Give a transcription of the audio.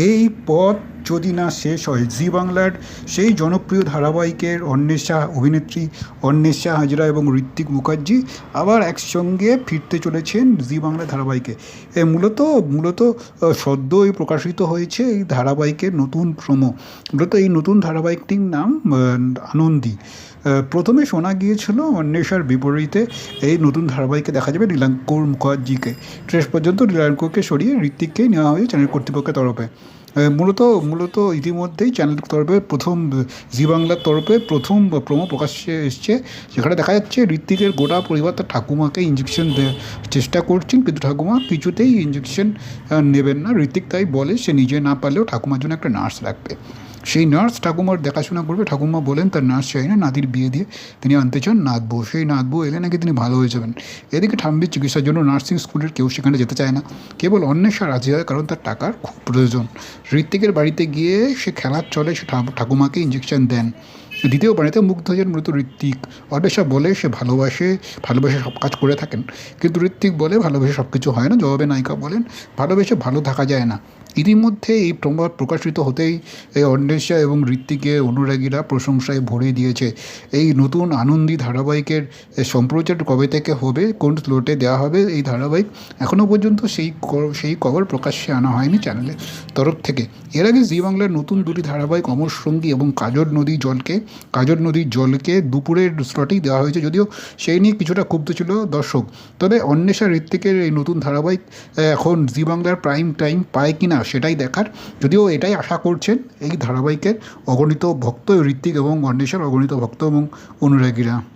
এই পথ যদি না শেষ হয়। জি বাংলার সেই জনপ্রিয় ধারাবাহিকের অন্বেষা অভিনেত্রী অন্বেষা হাজরা এবং ঋত্বিক মুখার্জি আবার একসঙ্গে ফিরতে চলেছেন জি বাংলা ধারাবাহিকে। এ মূলত মূলত সদ্যই প্রকাশিত হয়েছে এই ধারাবাহিকের নতুন প্রোমো। মূলত এই নতুন ধারাবাহিকটির নাম আনন্দী। প্রথমে শোনা গিয়েছিল অন্বেষার বিপরীতে। এই নতুন ধারাবাহিকে দেখা যাবে নীলাঙ্কুর মুখার্জিকে। শেষ পর্যন্ত নীলাঙ্কুরকে সরিয়ে ঋত্বিককে নেওয়া হয়েছে চ্যানেল কর্তৃপক্ষের তরফে। মূলত মূলত ইতিমধ্যেই চ্যানেল তরফে প্রথম, জি বাংলার তরফে প্রথম প্রমো প্রকাশ্যে এসছে সেখানে দেখা যাচ্ছে ঋত্বিকের গোটা পরিবার তার ঠাকুমাকে ইঞ্জেকশন চেষ্টা করছেন, কিন্তু ঠাকুমা কিছুতেই ইঞ্জেকশন নেবেন না। ঋত্বিক তাই বলে, সে নিজে না পারলেও ঠাকুমার জন্য একটা নার্স রাখবে। সেই নার্স ঠাকুমার দেখাশোনা করবে। ঠাকুমা বলেন, তার নার্স চাই না, নাতির বিয়ে দিয়ে তিনি আনতে চান নাতবউ সেই নাতবউ এলে নাকি তিনি ভালো হয়ে যাবেন। এদিকে ঠাম্বির চিকিৎসার জন্য নার্সিং স্কুলের কেউ সেখানে যেতে চায় না। কেবল অন্বেষা রাজি হয় কারণ তার টাকার খুব প্রয়োজন। ঋত্বিকের বাড়িতে গিয়ে সে খেলার চলে, সে ঠাক- ঠাকুমাকে ইঞ্জেকশন দেন। দ্বিতীয় বাড়িতে মুগ্ধ যান মূলত ঋত্বিক অন্বেষা বলে সে ভালোবাসে, ভালোবেসে সব কাজ করে থাকেন। কিন্তু ঋত্বিক বলে ভালোবেসে সব কিছু হয় না, জবাবে নায়িকা বলেন, ভালোবেসে ভালো থাকা যায় না। ইতিমধ্যে এই প্রবাদ প্রকাশিত হতেই এই অন্বেষা এবং ঋত্বিকের অনুরাগীরা প্রশংসায় ভরে দিয়েছে। এই নতুন আনন্দী ধারাবাহিকের সম্প্রচার কবে থেকে হবে, কোন স্লোটে দেওয়া হবে এই ধারাবাহিক এখনও পর্যন্ত সেই সেই খবর প্রকাশ্যে আনা হয়নি চ্যানেলের তরফ থেকে। এর আগে জি বাংলার নতুন দুটি ধারাবাহিক অমর সঙ্গী এবং কাজর নদী জলকে কাজর নদীর জলকে দুপুরের স্লটেই দেওয়া হয়েছে যদিও সেই নিয়ে কিছুটা ক্ষুব্ধ ছিল দর্শক। তবে অন্বেষা ঋত্বিকের এই নতুন ধারাবাহিক এখন জি বাংলার প্রাইম টাইম পায় কিনা সেটাই দেখার। যদিও এটাই আশা করছেন এই ধারাবাহিকের অগণিত ভক্ত ঋত্বিক এবং অন্বেষার অগণিত ভক্ত এবং অনুরাগীরা।